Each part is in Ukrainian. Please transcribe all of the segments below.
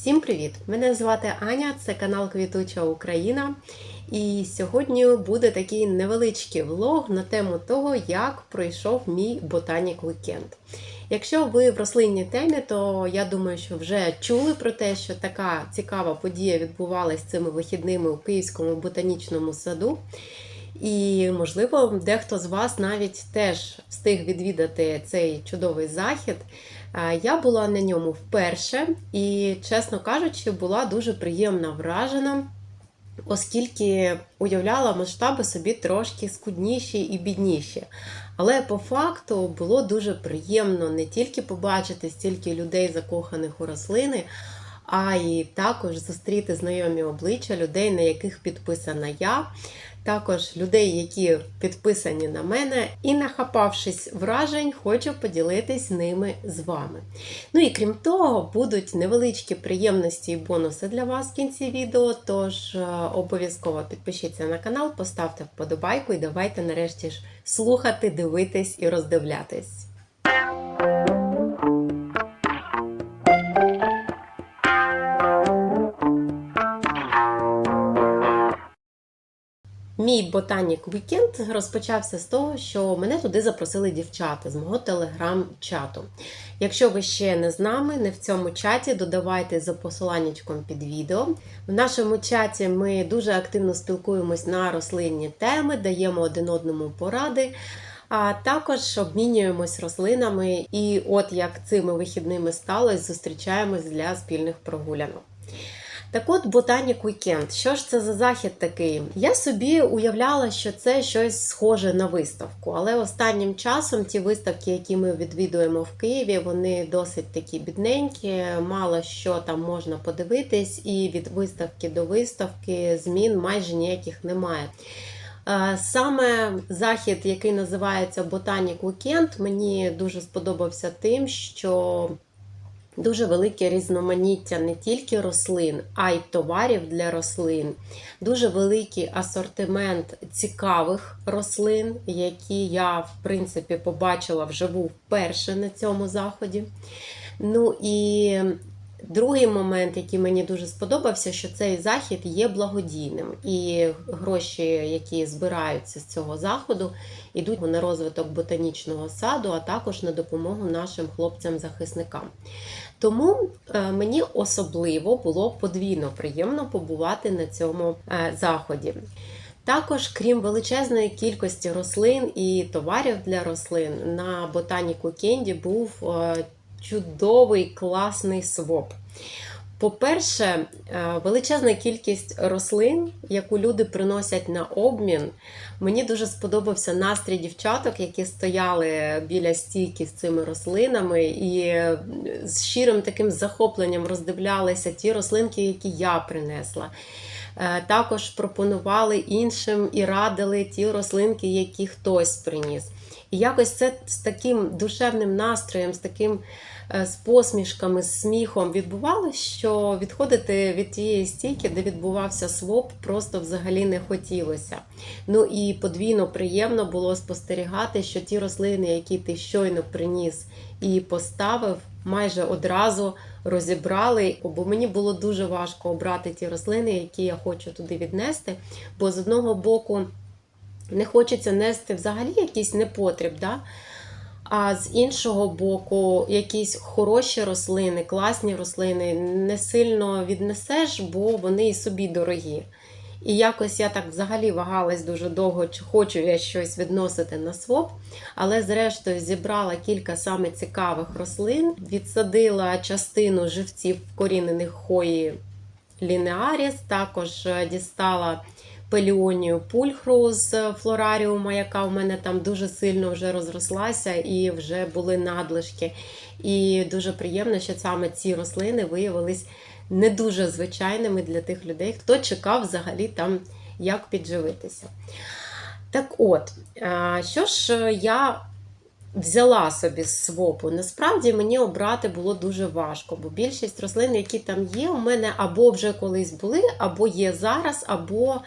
Всім привіт! Мене звати Аня, це канал Квітуча Україна. І сьогодні буде такий невеличкий влог на тему того, як пройшов мій ботанік вікенд. Якщо ви в рослинній темі, то я думаю, що вже чули про те, що така цікава подія відбувалася цими вихідними у Київському ботанічному саду. І, можливо, дехто з вас навіть теж встиг відвідати цей чудовий захід. А, Я була на ньому вперше і, чесно кажучи, була дуже приємно вражена, оскільки уявляла масштаби собі трошки скудніші і бідніші. Але по факту було дуже приємно не тільки побачити стільки людей, закоханих у рослини, а й також зустріти знайомі обличчя людей, на яких підписана я. Також людей, які підписані на мене, і нахапавшись вражень, хочу поділитись ними з вами. Ну і крім того, будуть невеличкі приємності і бонуси для вас в кінці відео. Тож е, обов'язково підпишіться на канал, поставте вподобайку і давайте нарешті ж слухати, дивитись і роздивлятись. Мій ботанік вікенд розпочався з того, що мене туди запросили дівчата з мого телеграм-чату. Якщо ви ще не з нами, не в цьому чаті, додавайте за посиланнячком під відео. В нашому чаті ми дуже активно спілкуємось на рослинні теми, даємо один одному поради. А також обмінюємось рослинами, і от як цими вихідними сталося, зустрічаємось для спільних прогулянок. Так от Ботанік Вікенд. Що ж це за захід такий? Я собі уявляла, що це щось схоже на виставку, але останнім часом ті виставки, які ми відвідуємо в Києві, вони досить такі бідненькі, мало що там можна подивитись, і від виставки до виставки змін майже ніяких немає. Е, Саме захід, який називається Ботанік Вікенд, мені дуже сподобався тим, що Дуже велике різноманіття не тільки рослин, а й товарів для рослин. Дуже великий асортимент цікавих рослин, які я, в принципі, побачила вживу вперше на цьому заході. Ну і другий момент, який мені дуже сподобався, що цей захід є благодійним. І гроші, які збираються з цього заходу, йдуть на розвиток ботанічного саду, а також на допомогу нашим хлопцям-захисникам. Тому е, мені особливо було подвійно приємно побувати на цьому е, заході. Також, крім величезної кількості рослин і товарів для рослин, на ботаніку Кенді був е, чудовий класний своп. По-перше, е, величезна кількість рослин, яку люди приносять на обмін. Мені дуже сподобався настрій дівчаток, які стояли біля стійки з цими рослинами, і з щирим таким захопленням роздивлялися ті рослинки, які я принесла. Е, Також пропонували іншим і радили ті рослинки, які хтось приніс. І якось це з таким душевним настроєм, з таким е, з посмішками, з сміхом відбувалося, що відходити від тієї стійки, де відбувався своп, просто взагалі не хотілося. Ну і подвійно приємно було спостерігати, що ті рослини, які ти щойно приніс і поставив, майже одразу розібрали, бо мені було дуже важко обрати ті рослини, які я хочу туди віднести. Бо з одного боку не хочеться нести взагалі якийсь непотріб. Да? А з іншого боку, якісь хороші рослини, класні рослини не сильно віднесеш, бо вони і собі дорогі. І якось я так взагалі вагалась дуже довго, чи хочу я щось відносити на своп. Але, зрештою, зібрала кілька саме цікавих рослин, відсадила частину живців вкорінених хої лінеаріс, також е, дістала пеліонію пульхру з флораріума, яка в мене там дуже сильно вже розрослася і вже були надлишки. І дуже приємно, що саме ці рослини виявились не дуже звичайними для тих людей, хто чекав взагалі там, як підживитися. Так от, що ж я взяла собі з свопу? Насправді мені обрати було дуже важко, бо більшість рослин, які там є, у мене або вже колись були, або є зараз, або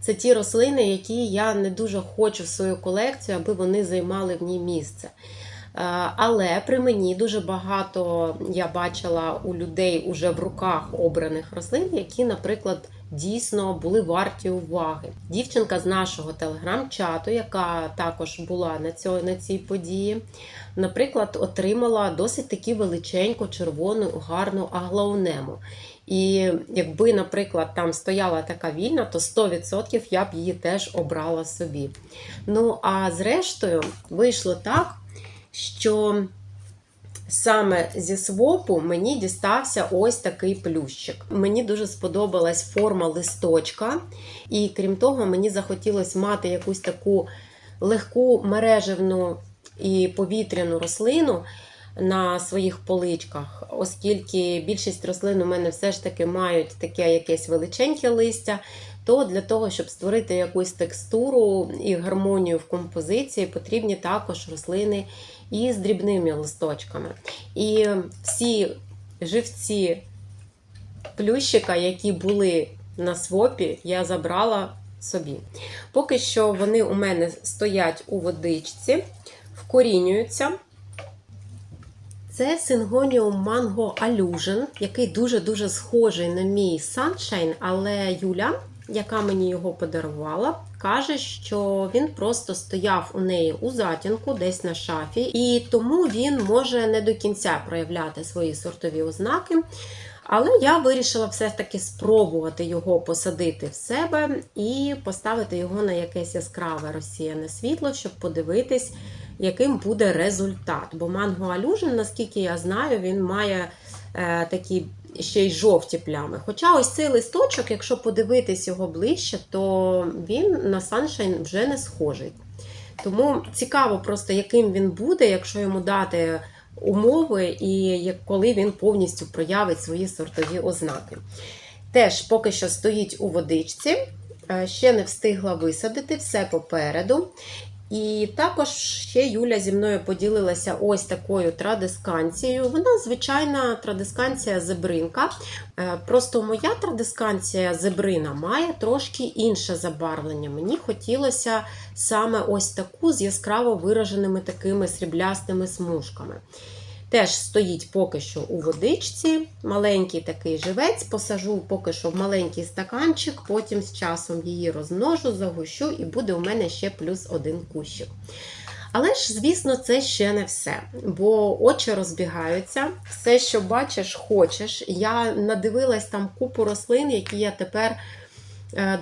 це ті рослини, які я не дуже хочу в свою колекцію, аби вони займали в ній місце. Але при мені дуже багато я бачила у людей уже в руках обраних рослин, які, наприклад, дійсно були варті уваги. Дівчинка з нашого телеграм-чату, яка також була на цьо- на цій події, наприклад, отримала досить таки величеньку червону гарну аглаунему. І якби, наприклад, там стояла така вільна, то 100% я б її теж обрала собі. Ну, а зрештою, вийшло так, що саме зі свопу мені дістався ось такий плющик. Мені дуже сподобалась форма листочка, і крім того, мені захотілося мати якусь таку легку мережевну і повітряну рослину на своїх поличках, оскільки більшість рослин у мене все ж таки мають таке якесь величеньке листя. То для того, щоб створити якусь текстуру і гармонію в композиції, потрібні також рослини із дрібними листочками. І всі живці плющика, які були на свопі, я забрала собі. Поки що вони у мене стоять у водичці, вкорінюються. Це Syngonium Mango Allusion, який дуже-дуже схожий на мій Sunshine, але Юля, яка мені його подарувала, каже, що він просто стояв у неї у затінку, десь на шафі, і тому він може не до кінця проявляти свої сортові ознаки. Але я вирішила все ж таки спробувати його посадити в себе і поставити його на якесь яскраве розсіяне світло, щоб подивитись, яким буде результат. Бо манго алюжен, наскільки я знаю, він має е, такі ще й жовті плями. Хоча ось цей листочок, якщо подивитись його ближче, то він на саншайн вже не схожий. Тому цікаво просто, яким він буде, якщо йому дати умови і коли він повністю проявить свої сортові ознаки. Теж поки що стоїть у водичці, е, ще не встигла висадити все попереду. І також ще Юля зі мною поділилася ось такою традисканцією. Вона звичайна традисканція зебринка. Е, Просто моя традисканція зебрина має трошки інше забарвлення. Мені хотілося саме ось таку з яскраво вираженими такими сріблястими смужками. Теж стоїть поки що у водичці, маленький такий живець, посажу поки що в маленький стаканчик, потім з часом її розмножу, загущу, і буде у мене ще плюс один кущик. Але ж, звісно, це ще не все, бо очі розбігаються, все, що бачиш, хочеш. Я надивилась там купу рослин, які я тепер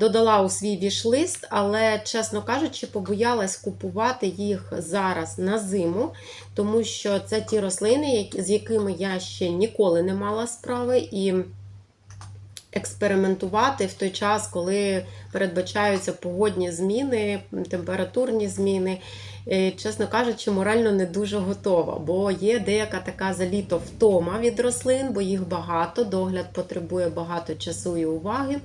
додала у свій вішлист, але, чесно кажучи, побоялась купувати їх зараз на зиму, тому що це ті рослини, з якими я ще ніколи не мала справи. І експериментувати в той час, коли передбачаються погодні зміни, температурні зміни. Е, Чесно кажучи, морально не дуже готова, бо є деяка така заліто втома від рослин, бо їх багато, догляд потребує багато часу і уваги.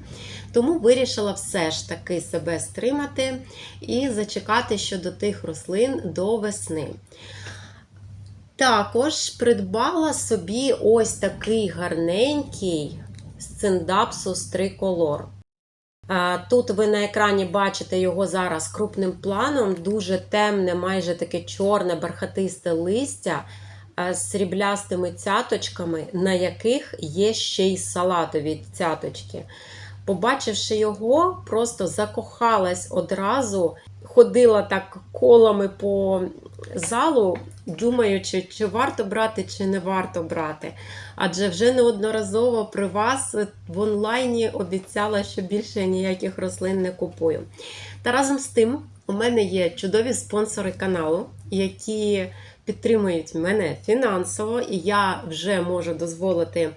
Тому вирішила все ж таки себе стримати і зачекати щодо тих рослин до весни. Також придбала собі ось такий гарненький сциндапсус триколор. Тут ви на екрані бачите його зараз крупним планом, дуже темне, майже таке чорне, бархатисте листя з сріблястими цяточками, на яких є ще й салатові цяточки. Побачивши його, просто закохалась одразу, ходила так колами по залу, думаючи, чи варто брати, чи не варто брати. Адже вже неодноразово при вас в онлайні обіцяла, що більше ніяких рослин не купую. Та разом з тим, у мене є чудові спонсори каналу, які підтримують мене фінансово, і я вже можу дозволити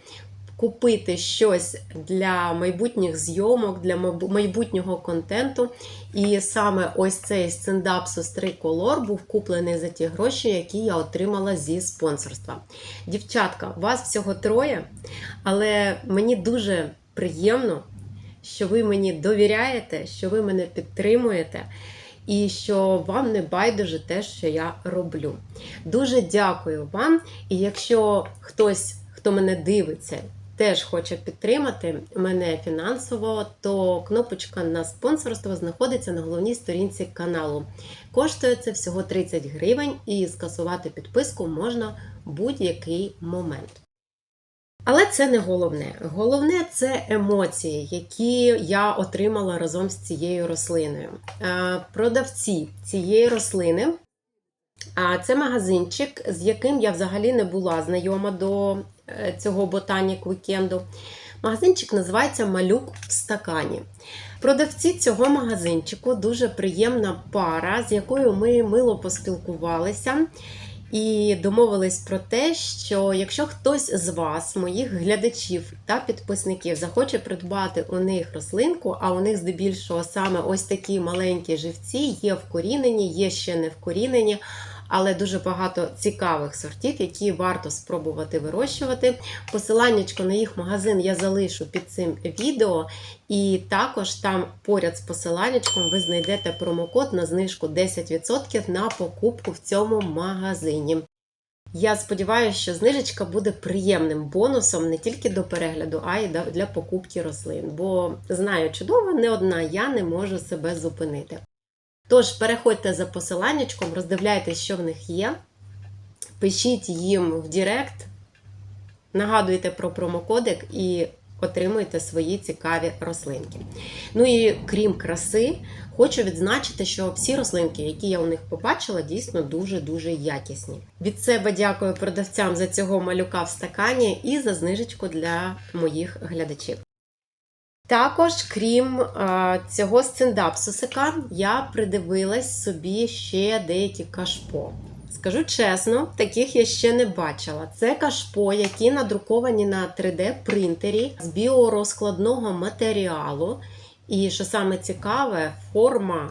купити щось для майбутніх зйомок, для майбутнього контенту. І саме ось цей стендапсус триколор був куплений за ті гроші, які я отримала зі спонсорства. Дівчатка, вас всього троє, але мені дуже приємно, що ви мені довіряєте, що ви мене підтримуєте. І що вам не байдуже те, що я роблю. Дуже дякую вам. І якщо хтось, хто мене дивиться, теж хоче підтримати мене фінансово, то кнопочка на спонсорство знаходиться на головній сторінці каналу. Коштує це всього 30 гривень, і скасувати підписку можна будь-який момент. Але це не головне. Головне це емоції, які я отримала разом з цією рослиною. Е, Продавці цієї рослини. А це магазинчик, з яким я взагалі не була знайома до цього ботанік вікенду. Магазинчик називається Малюк в стакані. Продавці цього магазинчику дуже приємна пара, з якою ми мило поспілкувалися. І домовились про те, що якщо хтось з вас, моїх глядачів та підписників, захоче придбати у них рослинку, а у них здебільшого саме ось такі маленькі живці, є вкорінені, є ще не вкорінені, але дуже багато цікавих сортів, які варто спробувати вирощувати. Посиланнячко на їх магазин я залишу під цим відео, і також там поряд з посиланнячком ви знайдете промокод на знижку 10% на покупку в цьому магазині. Я сподіваюся, що знижечка буде приємним бонусом не тільки до перегляду, а й для покупки рослин. Бо знаю чудово, не одна я не можу себе зупинити. Тож, переходьте за посиланнячком, роздивляйтесь, що в них є. Пишіть їм в Директ, нагадуйте про промокодик і отримуйте свої цікаві рослинки. Ну і крім краси, хочу відзначити, що всі рослинки, які я у них побачила, дійсно дуже-дуже якісні. Від себе дякую продавцям за цього малюка в стакані і за знижечку для моїх глядачів. Також, крім а, цього сциндапсусика, я придивилась собі ще деякі кашпо. Скажу чесно, таких я ще не бачила. Це кашпо, які надруковані на 3D-принтері з біорозкладного матеріалу. І що саме цікаве, форма,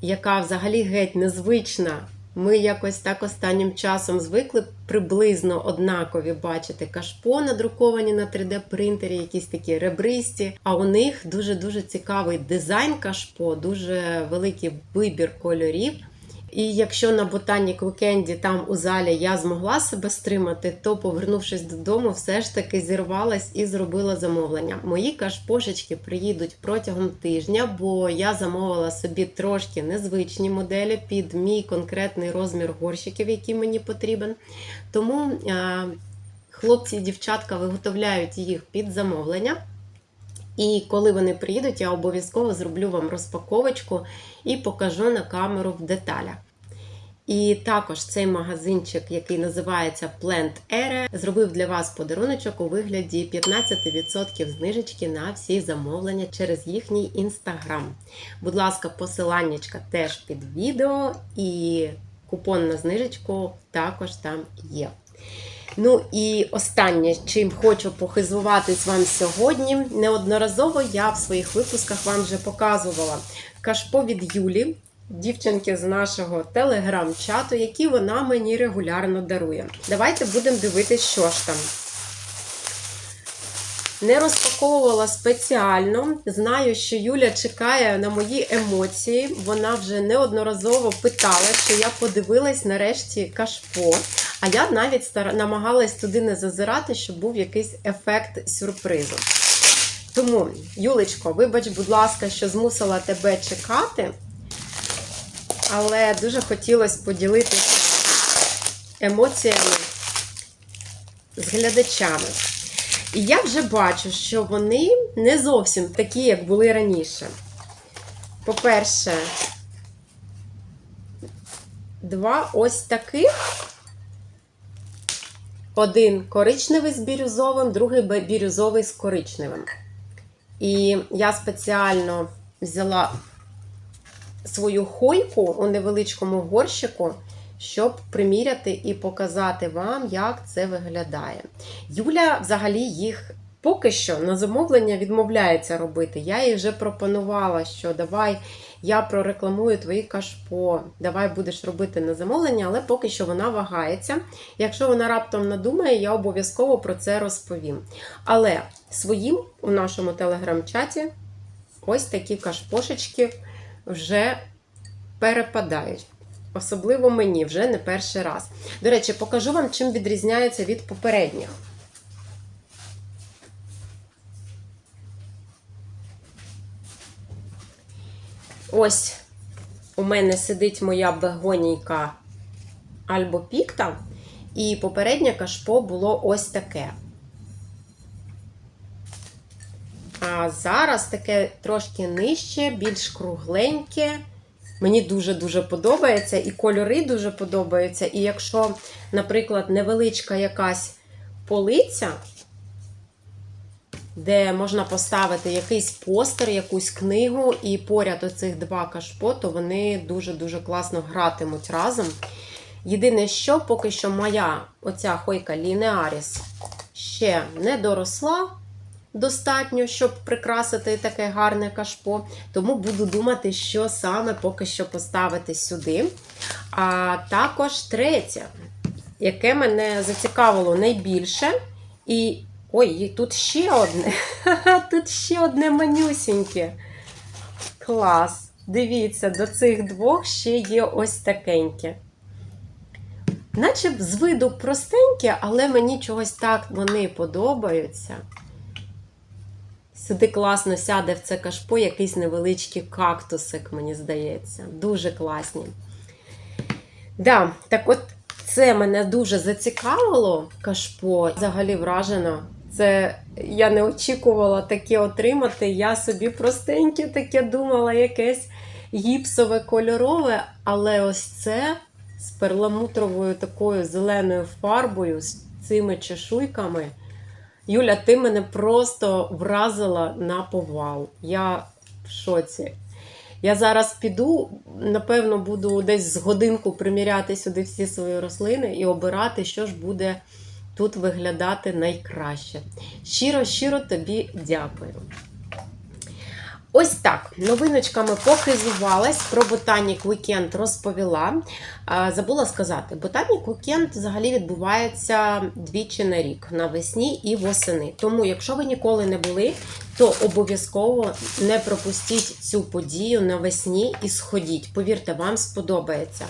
яка взагалі геть незвична. Ми якось так останнім часом звикли приблизно однакові бачити кашпо, надруковані на 3D-принтері, якісь такі ребристі. А у них дуже-дуже цікавий дизайн кашпо, дуже великий вибір кольорів. І якщо на Ботанік Вікенді там у залі я змогла себе стримати, то, повернувшись додому, все ж таки зірвалась і зробила замовлення. Мої кашпошечки приїдуть протягом тижня, бо я замовила собі трошки незвичні моделі під мій конкретний розмір горщиків, який мені потрібен. Тому хлопці і дівчатка виготовляють їх під замовлення. І коли вони приїдуть, я обов'язково зроблю вам розпаковочку і покажу на камеру в деталях. І також цей магазинчик, який називається Plant Area, зробив для вас подаруночок у вигляді 15% знижечки на всі замовлення через їхній інстаграм. Будь ласка, посиланнячка теж під відео, і купон на знижечку також там є. Ну і останнє, чим хочу похизуватись вам сьогодні. Неодноразово я в своїх випусках вам вже показувала кашпо від Юлі, дівчинки з нашого телеграм-чату, які вона мені регулярно дарує. Давайте будемо дивитися, що ж там. Не розпаковувала спеціально. Знаю, що Юля чекає на мої емоції. Вона вже неодноразово питала, чи я подивилась нарешті кашпо. А я навіть стар... намагалась туди не зазирати, щоб був якийсь ефект сюрпризу. Тому, Юлечко, вибач, будь ласка, що змусила тебе чекати, але дуже хотілося поділитися емоціями з глядачами. І я вже бачу, що вони не зовсім такі, як були раніше. По-перше, два ось таких. Один коричневий з бірюзовим, другий бірюзовий з коричневим. І я спеціально взяла свою хойку у невеличкому горщику, щоб приміряти і показати вам, як це виглядає. Юля взагалі їх поки що на замовлення відмовляється робити. Я їй вже пропонувала, що давай я прорекламую твої кашпо, давай будеш робити на замовлення, але поки що вона вагається. Якщо вона раптом надумає, я обов'язково про це розповім. Але своїм у нашому телеграм-чаті ось такі кашпошечки вже перепадають. Особливо мені вже не перший раз. До речі, покажу вам, чим відрізняється від попередніх. Ось у мене сидить моя бегонійка Альбо Пікта, і попереднє кашпо було ось таке. А зараз таке трошки нижче, більш кругленьке. Мені дуже-дуже подобається, і кольори дуже подобаються. І якщо, наприклад, невеличка якась полиця, де можна поставити якийсь постер, якусь книгу, і поряд оцих два кашпо, то вони дуже-дуже класно гратимуть разом. Єдине, що поки що моя оця хойка Лінеаріс ще не доросла достатньо, щоб прикрасити таке гарне кашпо. Тому буду думати, що саме поки що поставити сюди. А також третє, яке мене зацікавило найбільше. І. Ой, тут ще одне. Тут ще одне манюсіньке. Клас. Дивіться, до цих двох ще є ось такеньке. Наче з виду простеньке, але мені чогось так вони подобаються. Сюди класно сяде в це кашпо якийсь невеличкий кактусик, мені здається. Дуже класні. Да, так от це мене дуже зацікавило кашпо. Взагалі вражена. Це я не очікувала таке отримати. Я собі простеньке таке думала, якесь гіпсове кольорове, але ось це з перламутровою такою зеленою фарбою, з цими чешуйками. Юля, ти мене просто вразила на повал. Я в шоці. Я зараз піду, напевно, буду десь з годинку приміряти сюди всі свої рослини і обирати, що ж буде тут виглядати найкраще. Щиро, щиро тобі дякую. Ось так, новиночками похизувалась, про Ботанік Вікенд розповіла. Забула сказати, Ботанік Вікенд взагалі відбувається двічі на рік навесні і восени. Тому, якщо ви ніколи не були, то обов'язково не пропустіть цю подію навесні і сходіть. Повірте, вам сподобається.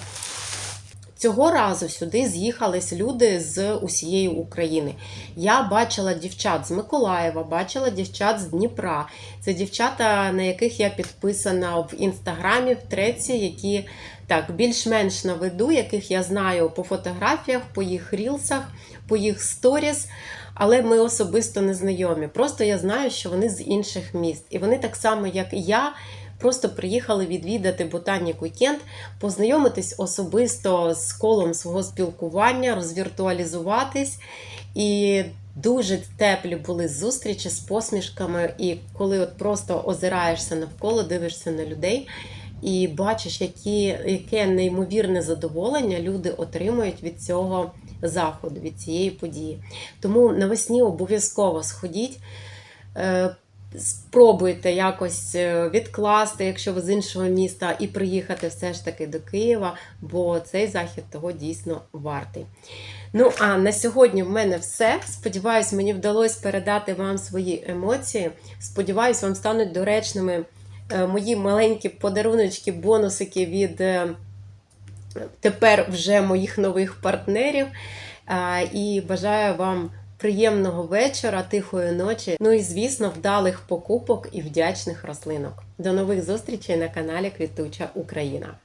Цього разу сюди з'їхались люди з усієї України. Я бачила дівчат з Миколаєва, бачила дівчат з Дніпра. Це дівчата, на яких я підписана в інстаграмі, в треці, які так більш-менш на виду, яких я знаю по фотографіях, по їх рілсах, по їх сторіс. Але ми особисто не знайомі. Просто я знаю, що вони з інших міст. І вони так само, як і я, просто приїхали відвідати Ботанік Вікенд, познайомитись особисто з колом свого спілкування, розвіртуалізуватись. І дуже теплі були зустрічі з посмішками. І коли от просто озираєшся навколо, дивишся на людей. І бачиш, які, яке неймовірне задоволення люди отримують від цього заходу, від цієї події. Тому навесні обов'язково сходіть, е, спробуйте якось е, відкласти, якщо ви з іншого міста, і приїхати все ж таки до Києва, бо цей захід того дійсно вартий. Ну, а на сьогодні в мене все. Сподіваюсь, мені вдалося передати вам свої емоції. Сподіваюсь, вам стануть доречними е, мої маленькі подаруночки, бонусики від е, тепер вже моїх нових партнерів. І бажаю вам приємного вечора, тихої ночі. Ну і, звісно, вдалих покупок і вдячних рослинок. До нових зустрічей на каналі Квітуча Україна.